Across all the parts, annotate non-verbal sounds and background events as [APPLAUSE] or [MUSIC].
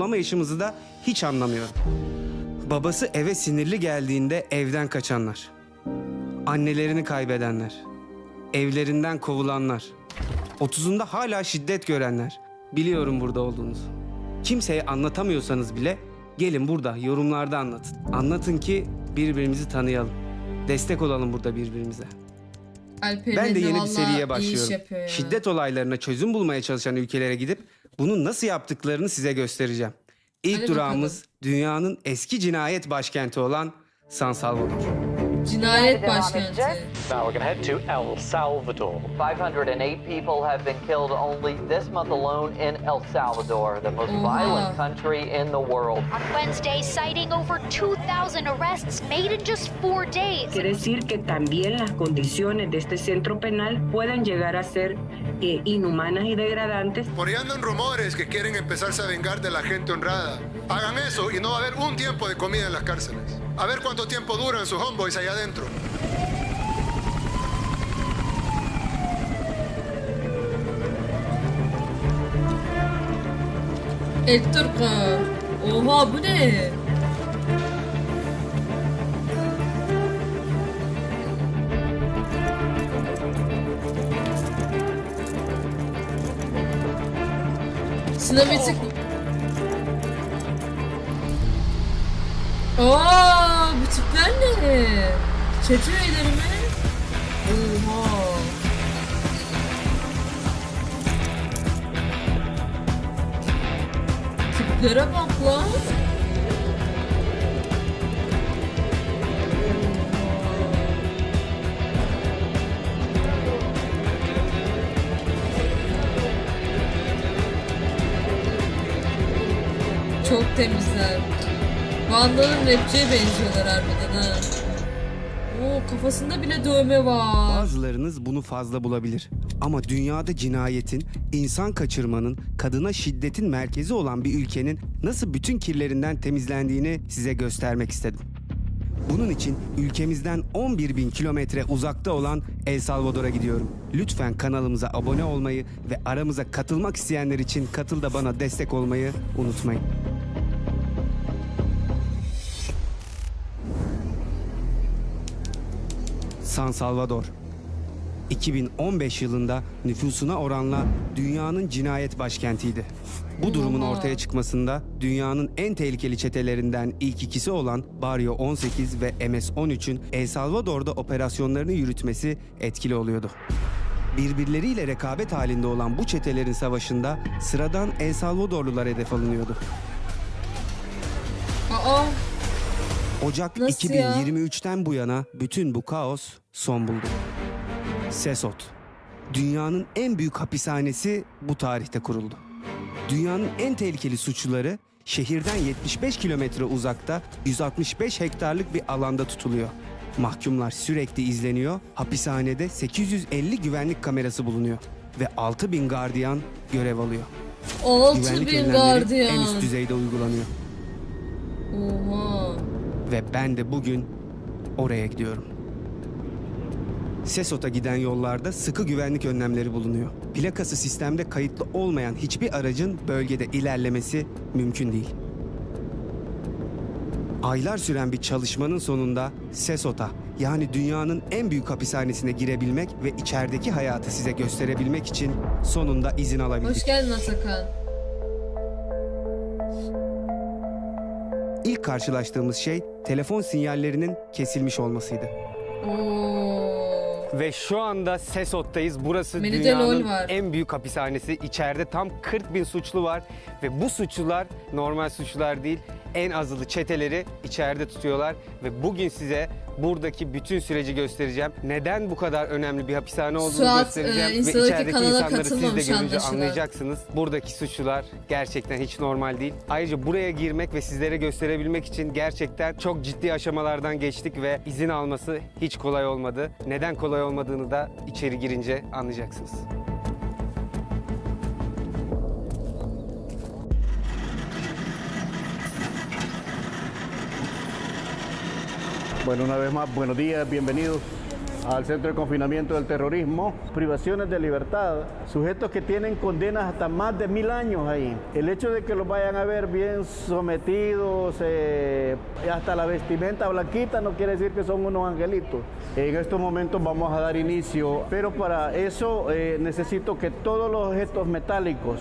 bulamayışımızı da hiç anlamıyorum. Babası eve sinirli geldiğinde evden kaçanlar. Annelerini kaybedenler. Evlerinden kovulanlar. 30'unda hala şiddet görenler. Biliyorum burada olduğunuzu. Kimseye anlatamıyorsanız bile gelin burada yorumlarda anlatın. Anlatın ki birbirimizi tanıyalım. Destek olalım burada birbirimize. Alper'in Ben de yeni bir seriye başlıyorum. Şiddet olaylarına çözüm bulmaya çalışan ülkelere gidip bunu nasıl yaptıklarını size göstereceğim. İlk Hadi durağımız dünyanın eski cinayet başkenti olan San Salvador. Cinayet başkenti. Now we're going to head to El Salvador. 508 people have been killed only this month alone in El Salvador, the most Oha. violent country in the world. On Wednesday, citing over 2,000 arrests made in just four days. Quiere decir que también las condiciones de este centro penal pueden llegar a ser eh, inhumanas y degradantes. Por ahí andan rumores que quieren empezarse a vengar de la gente honrada. Hagan eso y no va a haber un tiempo de comida en las cárceles. A ver cuánto tiempo duran sus homeboys allá adentro. Oha bu ne? Sinematik. Aa, bu tipler ne? Çete üyeleri mi? Oha. Tiplere bak lan. Temizler. Vandal'ın rapçiye benziyorlar harbiden ha. Oo kafasında bile dövme var. Bazılarınız bunu fazla bulabilir. Ama dünyada cinayetin, insan kaçırmanın, kadına şiddetin merkezi olan bir ülkenin nasıl bütün kirlerinden temizlendiğini size göstermek istedim. Bunun için ülkemizden 11 bin kilometre uzakta olan El Salvador'a gidiyorum. Lütfen kanalımıza abone olmayı ve aramıza katılmak isteyenler için katıl da bana destek olmayı unutmayın. San Salvador 2015 yılında nüfusuna oranla dünyanın cinayet başkentiydi. Bu durumun ortaya çıkmasında dünyanın en tehlikeli çetelerinden ilk ikisi olan Barrio 18 ve MS-13'ün El Salvador'da operasyonlarını yürütmesi etkili oluyordu. Birbirleriyle rekabet halinde olan bu çetelerin savaşında sıradan El Salvadorlular hedef alınıyordu. Aa Ocak Nasıl ya? 2023'ten bu yana bütün bu kaos son buldu. Sesot. Dünyanın en büyük hapishanesi bu tarihte kuruldu. Dünyanın en tehlikeli suçluları şehirden 75 kilometre uzakta 165 hektarlık bir alanda tutuluyor. Mahkumlar sürekli izleniyor. Hapishanede 850 güvenlik kamerası bulunuyor ve 6000 gardiyan görev alıyor. 6000 önlemleri en gardiyan. üst düzeyde uygulanıyor. Oha. Ve ben de bugün oraya gidiyorum. Sesot'a giden yollarda sıkı güvenlik önlemleri bulunuyor. Plakası sistemde kayıtlı olmayan hiçbir aracın bölgede ilerlemesi mümkün değil. Aylar süren bir çalışmanın sonunda Sesot'a yani dünyanın en büyük hapishanesine girebilmek ve içerideki hayatı size gösterebilmek için sonunda izin alabildik. Hoş geldin Atakan. İlk karşılaştığımız şey telefon sinyallerinin kesilmiş olmasıydı. Oo. Ve şu anda Sesot'tayız. Burası Menüde dünyanın LOL var. en büyük hapishanesi. İçeride tam 40 bin suçlu var. Ve bu suçlular normal suçlular değil. En azılı çeteleri içeride tutuyorlar. Ve bugün size buradaki bütün süreci göstereceğim. Neden bu kadar önemli bir hapishane olduğunu Suat, göstereceğim. e, Ve içerideki insanları siz de görünce anlayacaksınız. Buradaki suçlular gerçekten hiç normal değil. Ayrıca buraya girmek ve sizlere gösterebilmek için gerçekten çok ciddi aşamalardan geçtik ve izin alması hiç kolay olmadı. Neden kolay olmadığını da içeri girince anlayacaksınız. Bueno, una vez más, buenos días, bienvenidos. al centro de confinamiento del terrorismo, privaciones de libertad, sujetos que tienen condenas hasta más de mil años ahí. El hecho de que los vayan a ver bien sometidos, eh, hasta la vestimenta blanquita, no quiere decir que son unos angelitos. En estos momentos vamos a dar inicio, pero para eso eh, necesito que todos los objetos metálicos,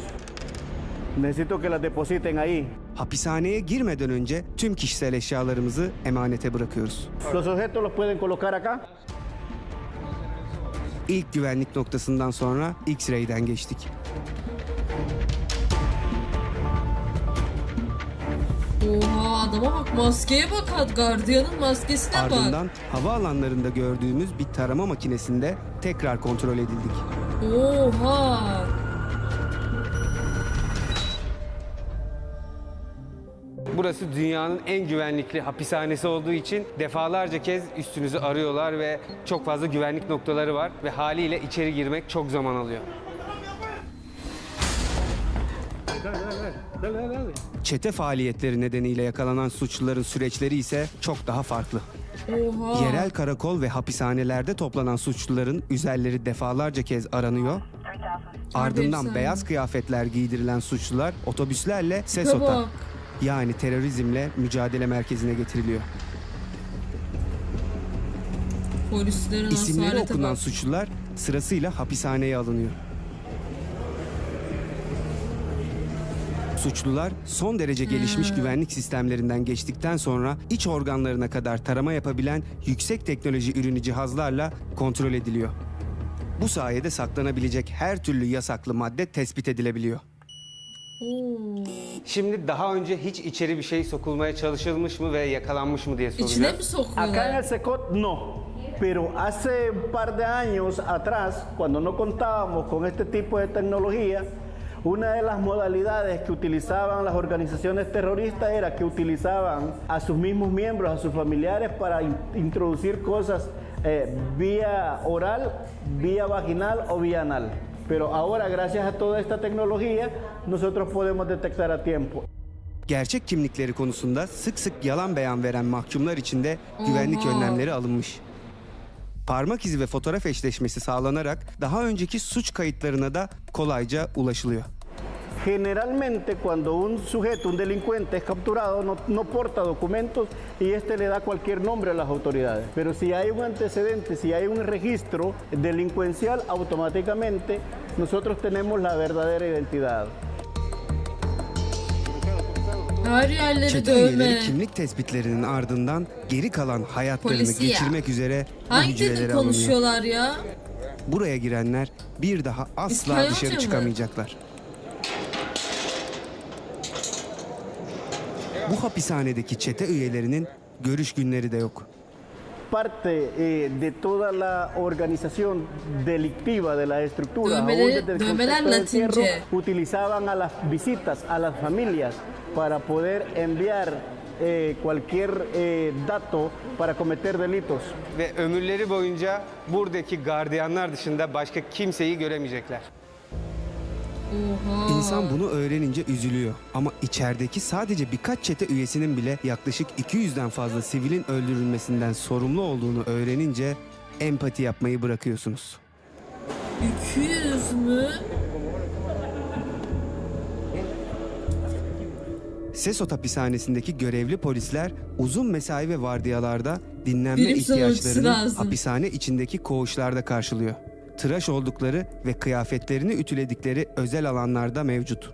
necesito que las depositen ahí. Hapishaneye girmeden önce tüm kişisel eşyalarımızı emanete bırakıyoruz. Los objetos los pueden colocar acá. İlk güvenlik noktasından sonra X-ray'den geçtik. Oha adama bak maskeye bak at gardiyanın maskesine bak. Ardından havaalanlarında gördüğümüz bir tarama makinesinde tekrar kontrol edildik. Oha. Burası dünyanın en güvenlikli hapishanesi olduğu için defalarca kez üstünüzü arıyorlar ve çok fazla güvenlik noktaları var ve haliyle içeri girmek çok zaman alıyor. Çete faaliyetleri nedeniyle yakalanan suçluların süreçleri ise çok daha farklı. Oha. Yerel karakol ve hapishanelerde toplanan suçluların üzerleri defalarca kez aranıyor. Ardından beyaz kıyafetler giydirilen suçlular otobüslerle SESOT'a. Yani terörizmle mücadele merkezine getiriliyor. Polislerin İsimleri okunan bak. suçlular sırasıyla hapishaneye alınıyor. Suçlular son derece gelişmiş güvenlik sistemlerinden geçtikten sonra iç organlarına kadar tarama yapabilen yüksek teknoloji ürünü cihazlarla kontrol ediliyor. Bu sayede saklanabilecek her türlü yasaklı madde tespit edilebiliyor. Oo. Şimdi daha önce hiç içeri bir şey sokulmaya çalışılmış mı ve yakalanmış mı diye İçine mi Acá en sokuyorlar? el SECOT no, pero hace un par de años atrás, cuando no contábamos con este tipo de tecnología, una de las modalidades que utilizaban las organizaciones terroristas era que utilizaban a sus mismos miembros, a sus familiares, para in- introducir cosas eh, vía oral, vía vaginal o vía anal. Pero ahora, gracias a toda esta tecnología, nosotros podemos detectar a tiempo. Gerçek kimlikleri konusunda sık sık yalan beyan veren mahkumlar için de güvenlik önlemleri alınmış. Parmak izi ve fotoğraf eşleşmesi sağlanarak daha önceki suç kayıtlarına da kolayca ulaşılıyor. Generalmente cuando un sujeto, un delincuente es capturado, no, no porta documentos y este le da cualquier nombre a las autoridades. Pero si hay un antecedente, si hay un registro delincuencial, automáticamente nosotros tenemos la verdadera identidad. Her yerleri Çete dövme. üyeleri kimlik tespitlerinin ardından geri kalan hayatlarını Polisiye. geçirmek üzere bu Hangi dil hücrelere alınıyor. konuşuyorlar ya? Buraya girenler bir daha asla İspanyolca dışarı mı? çıkamayacaklar. Bu hapishanedeki çete üyelerinin görüş günleri de yok. Parte eh, de toda la organización delictiva de la estructura, aún desde el dövmeler contexto de encierro, Latince. utilizaban a las visitas a las familias para poder enviar eh, cualquier eh, dato para cometer delitos. Ve ömürleri boyunca buradaki gardiyanlar dışında başka kimseyi göremeyecekler. Oha. İnsan bunu öğrenince üzülüyor. Ama içerideki sadece birkaç çete üyesinin bile yaklaşık 200'den fazla sivilin öldürülmesinden sorumlu olduğunu öğrenince empati yapmayı bırakıyorsunuz. 200 mü? Sesot hapishanesindeki görevli polisler uzun mesai ve vardiyalarda dinlenme Bilim sanatçısı ihtiyaçlarını lazım. hapishane içindeki koğuşlarda karşılıyor. Tıraş oldukları ve kıyafetlerini ütüledikleri özel alanlarda mevcut.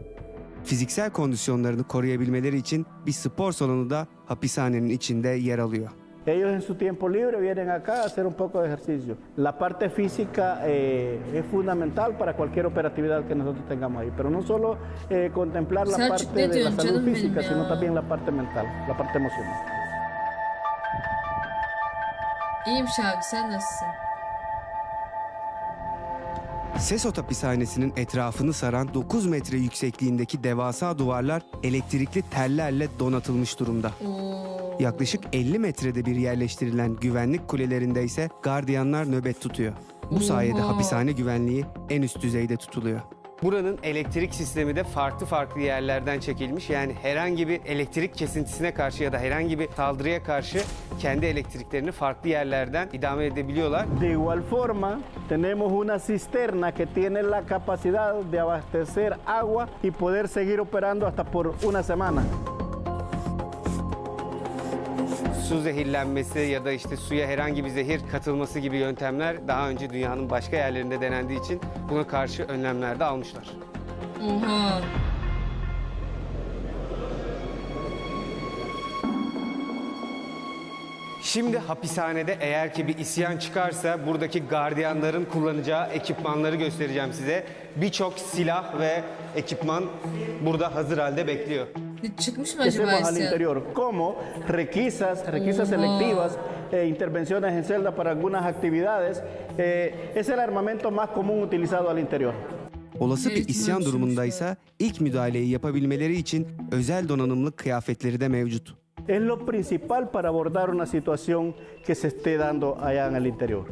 Fiziksel kondisyonlarını koruyabilmeleri için bir spor salonu da hapishanenin içinde yer alıyor. Ellos en su tiempo libre vienen acá a hacer un poco de ejercicio. La parte física eh, es fundamental para cualquier operatividad que nosotros tengamos ahí, pero no solo eh, contemplar la Selçuk, parte de la salud física, sino también la parte mental, la parte emocional. İyiyim şarkı sen nasılsın? Sesot hapishanesinin etrafını saran 9 metre yüksekliğindeki devasa duvarlar elektrikli tellerle donatılmış durumda. Yaklaşık 50 metrede bir yerleştirilen güvenlik kulelerinde ise gardiyanlar nöbet tutuyor. Bu sayede hapishane güvenliği en üst düzeyde tutuluyor. Buranın elektrik sistemi de farklı farklı yerlerden çekilmiş. Yani herhangi bir elektrik kesintisine karşı ya da herhangi bir saldırıya karşı kendi elektriklerini farklı yerlerden idame edebiliyorlar. De igual forma, tenemos una cisterna que tiene la capacidad de abastecer agua y poder seguir operando hasta por una semana. Su zehirlenmesi ya da işte suya herhangi bir zehir katılması gibi yöntemler daha önce dünyanın başka yerlerinde denendiği için buna karşı önlemler de almışlar. Oha. Şimdi hapishanede eğer ki bir isyan çıkarsa buradaki gardiyanların kullanacağı ekipmanları göstereceğim size. Birçok silah ve ekipman burada hazır halde bekliyor. Çıkmış mı acaba hacemos al isyan? interior, como requisas, requisas selectivas, eh, intervenciones en celda para algunas actividades. Eh, es el armamento más común utilizado al interior. Olası bir Evet, isyan durumundaysa ilk müdahaleyi yapabilmeleri için özel donanımlı kıyafetleri de mevcut. Es lo principal para abordar una situación que se esté dando allá en el interior.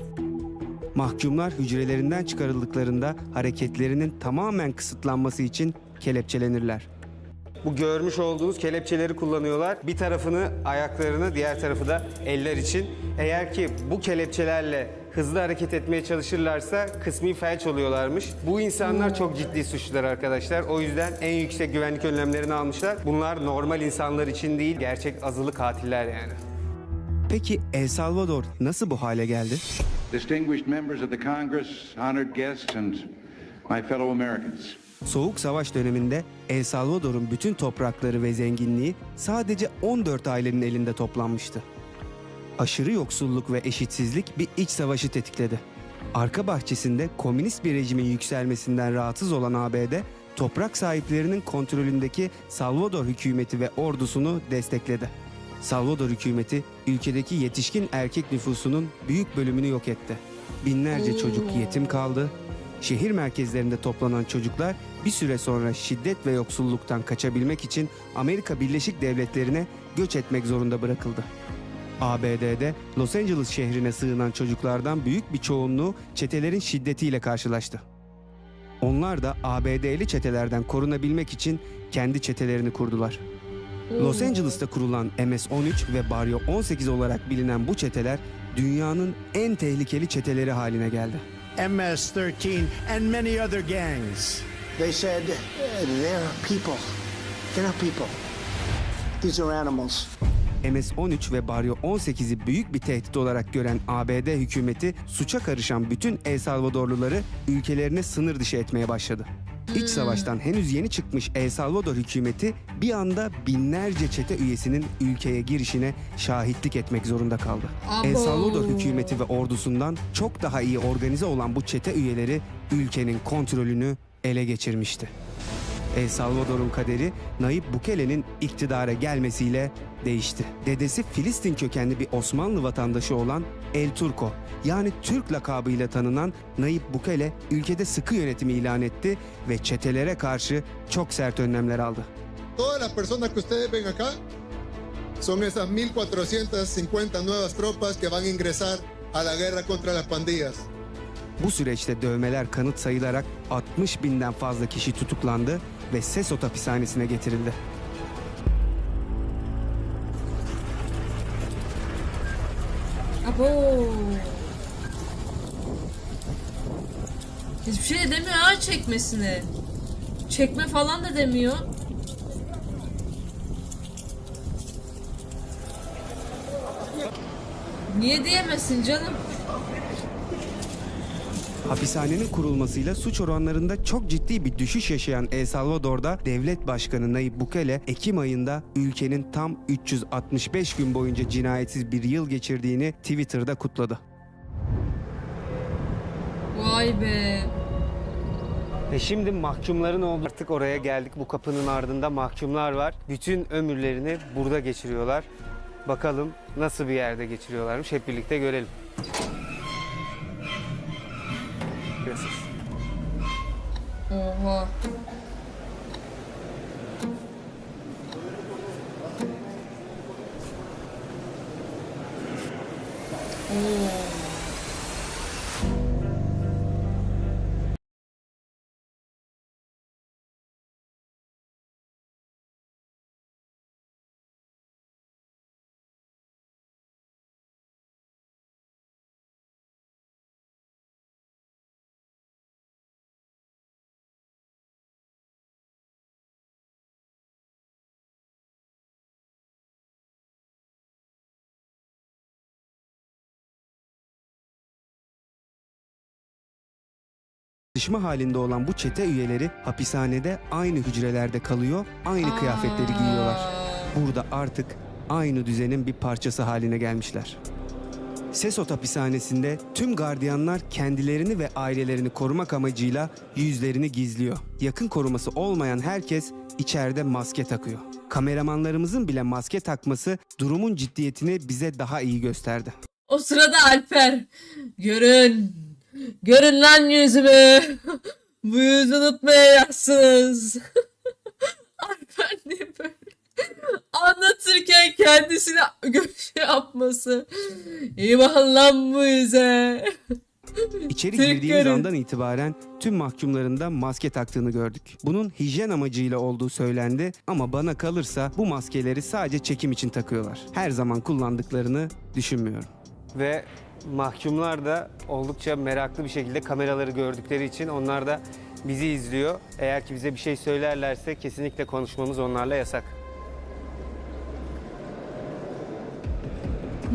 Mahkumlar hücrelerinden çıkarıldıklarında hareketlerinin tamamen kısıtlanması için kelepçelenirler. Bu görmüş olduğunuz kelepçeleri kullanıyorlar. Bir tarafını ayaklarını, diğer tarafı da eller için. Eğer ki bu kelepçelerle hızlı hareket etmeye çalışırlarsa kısmi felç oluyorlarmış. Bu insanlar çok ciddi suçlular arkadaşlar. O yüzden en yüksek güvenlik önlemlerini almışlar. Bunlar normal insanlar için değil, gerçek azılı katiller yani. Peki El Salvador nasıl bu hale geldi? distinguished members of the Congress, honored guests, and my fellow Americans. Soğuk Savaş döneminde El Salvador'un bütün toprakları ve zenginliği sadece 14 ailenin elinde toplanmıştı. Aşırı yoksulluk ve eşitsizlik bir iç savaşı tetikledi. Arka bahçesinde komünist bir rejimin yükselmesinden rahatsız olan ABD, toprak sahiplerinin kontrolündeki Salvador hükümeti ve ordusunu destekledi. Salvador hükümeti ülkedeki yetişkin erkek nüfusunun büyük bölümünü yok etti. Binlerce çocuk yetim kaldı. Şehir merkezlerinde toplanan çocuklar bir süre sonra şiddet ve yoksulluktan kaçabilmek için Amerika Birleşik Devletleri'ne göç etmek zorunda bırakıldı. ABD'de Los Angeles şehrine sığınan çocuklardan büyük bir çoğunluğu çetelerin şiddetiyle karşılaştı. Onlar da ABD'li çetelerden korunabilmek için kendi çetelerini kurdular. Los Angeles'ta kurulan MS-13 ve Barrio 18 olarak bilinen bu çeteler dünyanın en tehlikeli çeteleri haline geldi. MS-13 and many other gangs. They said they're people. They're not people. These are animals. MS-13 ve Barrio 18'i büyük bir tehdit olarak gören ABD hükümeti suça karışan bütün El Salvadorluları ülkelerine sınır dışı etmeye başladı. İç savaştan henüz yeni çıkmış El Salvador hükümeti bir anda binlerce çete üyesinin ülkeye girişine şahitlik etmek zorunda kaldı. El Abo. Salvador hükümeti ve ordusundan çok daha iyi organize olan bu çete üyeleri ülkenin kontrolünü ele geçirmişti. El Salvador'un kaderi Nayib Bukele'nin iktidara gelmesiyle değişti. Dedesi Filistin kökenli bir Osmanlı vatandaşı olan El Turco yani Türk lakabıyla tanınan Nayib Bukele ülkede sıkı yönetimi ilan etti ve çetelere karşı çok sert önlemler aldı. Todas las personas que ustedes ven acá son esas 1450 nuevas tropas que van a ingresar a la guerra contra las pandillas. Bu süreçte dövmeler kanıt sayılarak 60 binden fazla kişi tutuklandı ve Sesot hapishanesine getirildi. Abo. Hiçbir şey de demiyor ha çekmesine. Çekme falan da demiyor. Niye diyemezsin canım? Hapishanenin kurulmasıyla suç oranlarında çok ciddi bir düşüş yaşayan El Salvador'da devlet başkanı Nayib Bukele Ekim ayında ülkenin tam 365 gün boyunca cinayetsiz bir yıl geçirdiğini Twitter'da kutladı. Vay be. Ve şimdi mahkumların olduğu artık oraya geldik. Bu kapının ardında mahkumlar var. Bütün ömürlerini burada geçiriyorlar. Bakalım nasıl bir yerde geçiriyorlarmış hep birlikte görelim. Oha. Çatışma halinde olan bu çete üyeleri hapishanede aynı hücrelerde kalıyor, aynı kıyafetleri giyiyorlar. Burada artık aynı düzenin bir parçası haline gelmişler. Sesot hapishanesinde tüm gardiyanlar kendilerini ve ailelerini korumak amacıyla yüzlerini gizliyor. Yakın koruması olmayan herkes içeride maske takıyor. Kameramanlarımızın bile maske takması durumun ciddiyetini bize daha iyi gösterdi. O sırada Alper. Görün. Görün lan yüzümü. [LAUGHS] Bu yüzü unutmayacaksınız. Alper [LAUGHS] niye böyle? Anlatırken kendisine göz yapması. İyi bakın lan bu yüze. İçeri Tek girdiğimiz görün. andan itibaren tüm mahkumların da maske taktığını gördük. Bunun hijyen amacıyla olduğu söylendi ama bana kalırsa bu maskeleri sadece çekim için takıyorlar. Her zaman kullandıklarını düşünmüyorum. Ve mahkumlar da oldukça meraklı bir şekilde kameraları gördükleri için onlar da bizi izliyor. Eğer ki bize bir şey söylerlerse kesinlikle konuşmamız onlarla yasak.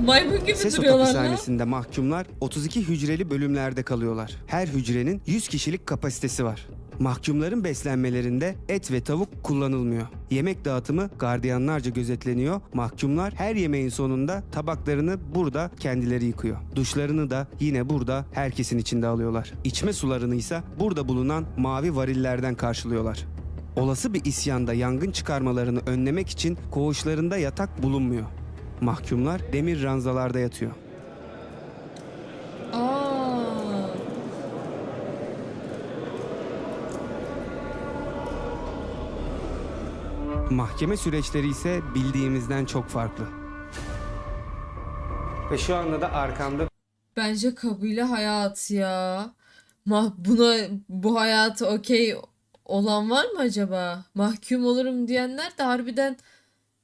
Maymun gibi Sesot duruyorlar hapishanesinde mahkumlar 32 hücreli bölümlerde kalıyorlar. Her hücrenin 100 kişilik kapasitesi var. Mahkumların beslenmelerinde et ve tavuk kullanılmıyor. Yemek dağıtımı gardiyanlarca gözetleniyor. Mahkumlar her yemeğin sonunda tabaklarını burada kendileri yıkıyor. Duşlarını da yine burada herkesin içinde alıyorlar. İçme sularını ise burada bulunan mavi varillerden karşılıyorlar. Olası bir isyanda yangın çıkarmalarını önlemek için koğuşlarında yatak bulunmuyor. Mahkumlar demir ranzalarda yatıyor. Mahkeme süreçleri ise bildiğimizden çok farklı. Ve şu anda da arkamda Bence kabile hayatı ya. Mah buna bu hayatı okey olan var mı acaba? Mahkum olurum diyenler de harbiden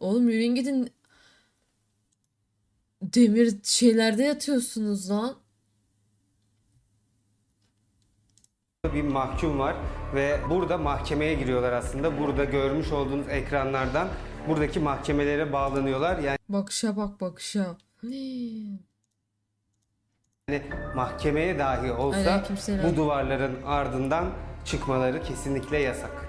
oğlum yürüyün gidin demir şeylerde yatıyorsunuz lan. Bir mahkum var ve burada mahkemeye giriyorlar aslında. Burada görmüş olduğunuz ekranlardan buradaki mahkemelere bağlanıyorlar. Yani Bakışa bak bakışa. Hii. mahkemeye dahi olsa Aleykümselam. bu duvarların ardından çıkmaları kesinlikle yasak.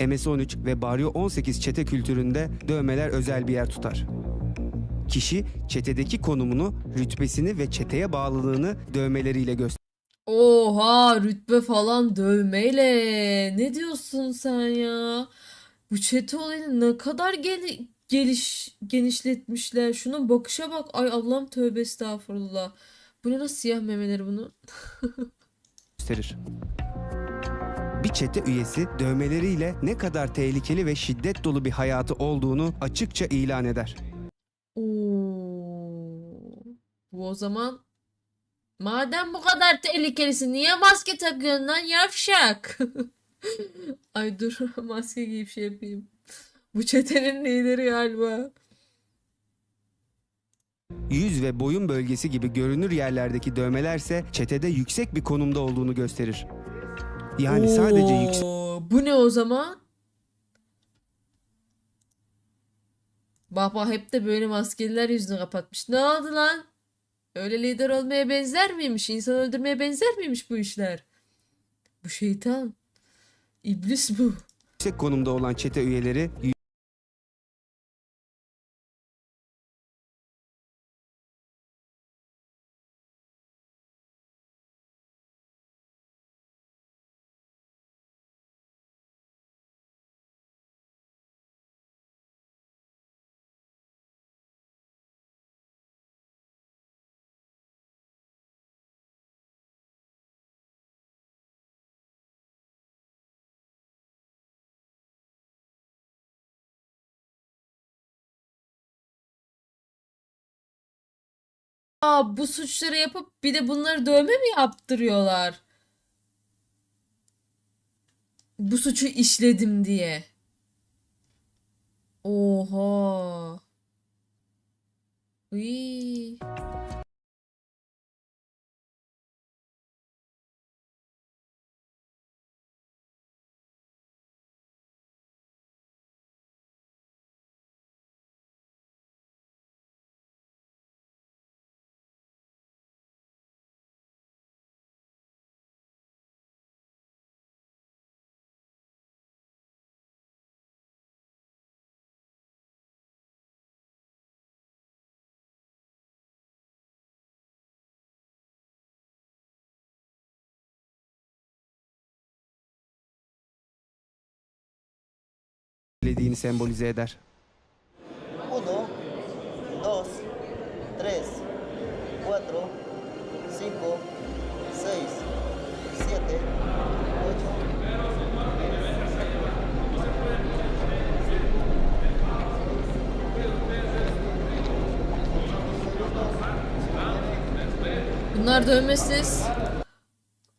MS-13 ve Baryo 18 çete kültüründe dövmeler özel bir yer tutar. Kişi çetedeki konumunu, rütbesini ve çeteye bağlılığını dövmeleriyle gösterir. Oha rütbe falan dövmeyle. Ne diyorsun sen ya? Bu çete olayını ne kadar geli- geliş genişletmişler. Şunun bakışa bak. Ay Allah'ım tövbe estağfurullah. Bu ne nasıl siyah memeleri bunun? [LAUGHS] gösterir. Bir çete üyesi dövmeleriyle ne kadar tehlikeli ve şiddet dolu bir hayatı olduğunu açıkça ilan eder. Oo. Bu o zaman madem bu kadar tehlikelisin niye maske takıyorsun lan yavşak? [LAUGHS] Ay dur [LAUGHS] maske giyip şey yapayım. Bu çetenin lideri galiba. Yüz ve boyun bölgesi gibi görünür yerlerdeki dövmelerse çetede yüksek bir konumda olduğunu gösterir. Yani sadece yüksek Bu ne o zaman? Bak hep de böyle maskeliler yüzünü kapatmış. Ne oldu lan? Öyle lider olmaya benzer miymiş? İnsan öldürmeye benzer miymiş bu işler? Bu şeytan. İblis bu. konumda olan çete üyeleri Aa, bu suçları yapıp bir de bunları dövme mi yaptırıyorlar? Bu suçu işledim diye. Oha. Uy. Söylediğini sembolize eder. Uno, dos, tres, cuatro, cinco, seis, siete, ocho. Bunlar dövmesiz.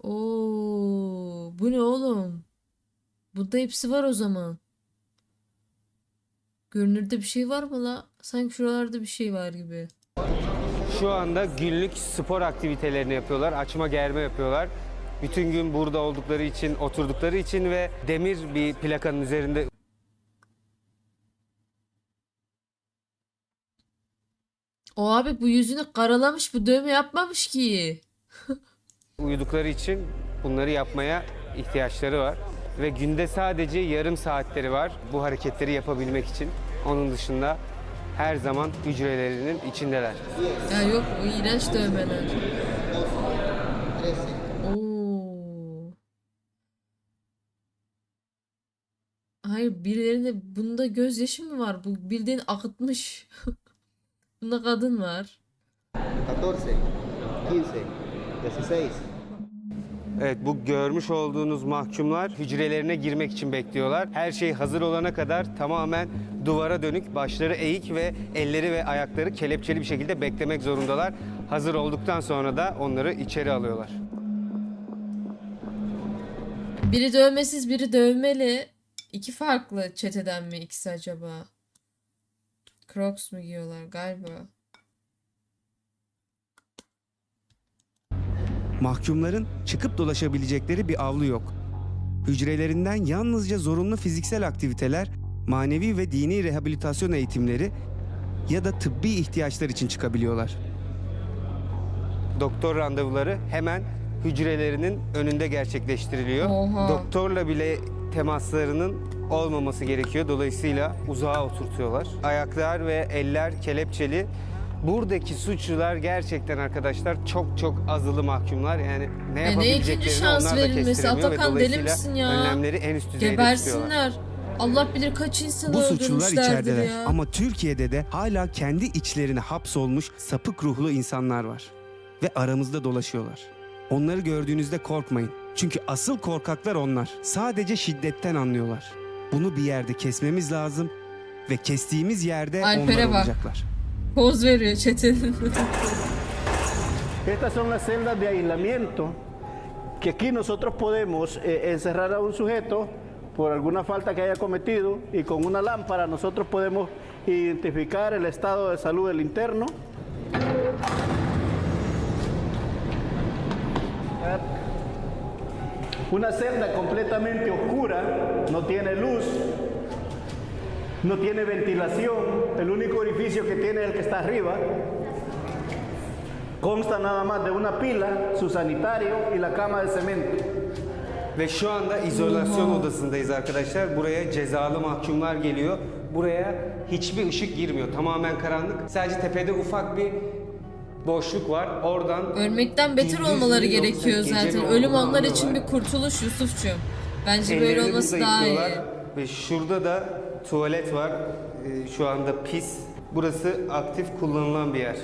Oo, bu ne oğlum? Bunda hepsi var o zaman. Görünürde bir şey var mı la? Sanki şuralarda bir şey var gibi. Şu anda günlük spor aktivitelerini yapıyorlar. Açma germe yapıyorlar. Bütün gün burada oldukları için, oturdukları için ve demir bir plakanın üzerinde O abi bu yüzünü karalamış bu dövme yapmamış ki. [LAUGHS] uyudukları için bunları yapmaya ihtiyaçları var. Ve günde sadece yarım saatleri var bu hareketleri yapabilmek için. Onun dışında her zaman hücrelerinin içindeler. Ya yok o iğrenç dövmeler. Oo. Hayır birilerinde bunda gözyaşı mı var? Bu bildiğin akıtmış. [LAUGHS] Bunda kadın var. 14, 15, 16. Evet bu görmüş olduğunuz mahkumlar hücrelerine girmek için bekliyorlar. Her şey hazır olana kadar tamamen duvara dönük, başları eğik ve elleri ve ayakları kelepçeli bir şekilde beklemek zorundalar. Hazır olduktan sonra da onları içeri alıyorlar. Biri dövmesiz, biri dövmeli. İki farklı çeteden mi ikisi acaba? Crocs mu giyiyorlar galiba? Mahkumların çıkıp dolaşabilecekleri bir avlu yok. Hücrelerinden yalnızca zorunlu fiziksel aktiviteler, manevi ve dini rehabilitasyon eğitimleri ya da tıbbi ihtiyaçlar için çıkabiliyorlar. Doktor randevuları hemen hücrelerinin önünde gerçekleştiriliyor. Oha. Doktorla bile temaslarının olmaması gerekiyor. Dolayısıyla uzağa oturtuyorlar. Ayaklar ve eller kelepçeli. Buradaki suçlular gerçekten arkadaşlar çok çok azılı mahkumlar. Yani ne E ne yapabileceklerini ikinci şans onlar da verilmesi? Atakan deli misin ya? Önlemleri en üst düzeyde tutuyorlar. Gebersinler. Allah bilir kaç insanı Bu suçlular içerideler ya. ama Türkiye'de de hala kendi içlerine hapsolmuş sapık ruhlu insanlar var. Ve aramızda dolaşıyorlar. Onları gördüğünüzde korkmayın. Çünkü asıl korkaklar onlar. Sadece şiddetten anlıyorlar. Bunu bir yerde kesmemiz lazım ve kestiğimiz yerde Alper'e onlar bak. olacaklar. Poz veriyor. Estas son las celdas de aislamiento que aquí nosotros podemos eh, encerrar a un sujeto por alguna falta que haya cometido y con una lámpara nosotros podemos identificar el estado de salud del interno. Una celda completamente oscura, no tiene luz, no tiene ventilación, el único orificio que tiene es el que está arriba. Consta nada más de una pila, su sanitario y la cama de cemento. Ve şu anda izolasyon odasındayız arkadaşlar. Buraya cezalı mahkumlar geliyor. Buraya hiçbir ışık girmiyor. Tamamen karanlık. Sadece tepede ufak bir boşluk var. Oradan Ölmekten beter gündüz olları mü yoksa gerekiyor gece mi zaten. olduğunu Ölüm onlar için anlıyorlar. bir kurtuluş Yusuf'cum. Bence böyle Ellerini olması daha iyi. Ve şurada da tuvalet var. Ee, şu anda pis. Burası aktif kullanılan bir yer.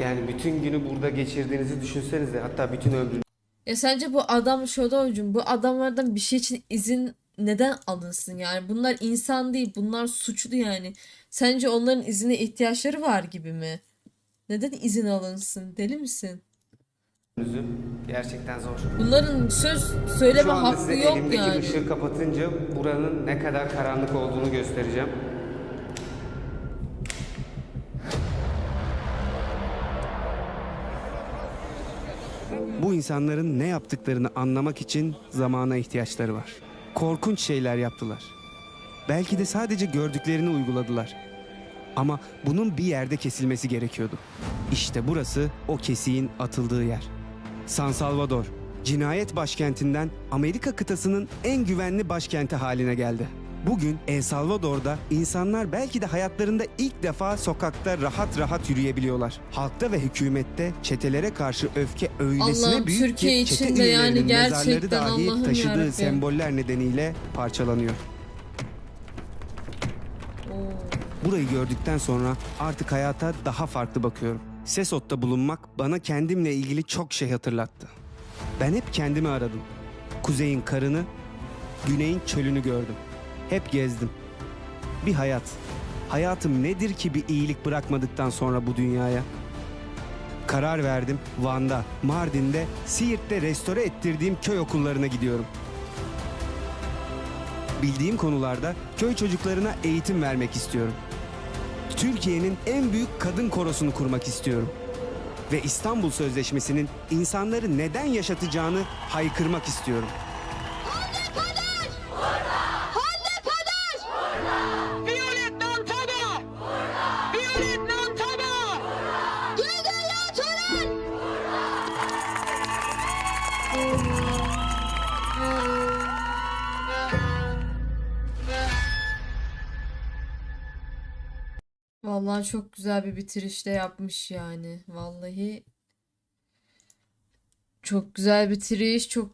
Yani bütün günü burada geçirdiğinizi düşünsenize. Hatta bütün ömrünüzü. Ya sence bu adam Şodoğu'cum bu adamlardan bir şey için izin neden alınsın yani? Bunlar insan değil, bunlar suçlu yani. Sence onların izine ihtiyaçları var gibi mi? Neden izin alınsın? Deli misin? Gerçekten zor. Bunların söz söyleme Şu anda hakkı size yok elimdeki yani. ışığı kapatınca buranın ne kadar karanlık olduğunu göstereceğim. Bu insanların ne yaptıklarını anlamak için zamana ihtiyaçları var. Korkunç şeyler yaptılar. Belki de sadece gördüklerini uyguladılar. Ama bunun bir yerde kesilmesi gerekiyordu. İşte burası o kesiğin atıldığı yer. San Salvador, cinayet başkentinden Amerika kıtasının en güvenli başkenti haline geldi. Bugün El Salvador'da insanlar belki de hayatlarında ilk defa sokakta rahat rahat yürüyebiliyorlar. Halkta ve hükümette çetelere karşı öfke öylesine Allah'ım, büyük Türkiye ki çete yani mezarları dahi Allah'ım taşıdığı yarabbim. semboller nedeniyle parçalanıyor. Oo. Burayı gördükten sonra artık hayata daha farklı bakıyorum. Sesot'ta bulunmak bana kendimle ilgili çok şey hatırlattı. Ben hep kendimi aradım. Kuzeyin karını, güneyin çölünü gördüm. Hep gezdim. Bir hayat. Hayatım nedir ki bir iyilik bırakmadıktan sonra bu dünyaya? Karar verdim. Van'da, Mardin'de, Siirt'te restore ettirdiğim köy okullarına gidiyorum. Bildiğim konularda köy çocuklarına eğitim vermek istiyorum. Türkiye'nin en büyük kadın korosunu kurmak istiyorum. Ve İstanbul Sözleşmesi'nin insanları neden yaşatacağını haykırmak istiyorum. Vallahi çok güzel bir bitirişte yapmış yani. Vallahi çok güzel bitiriş, çok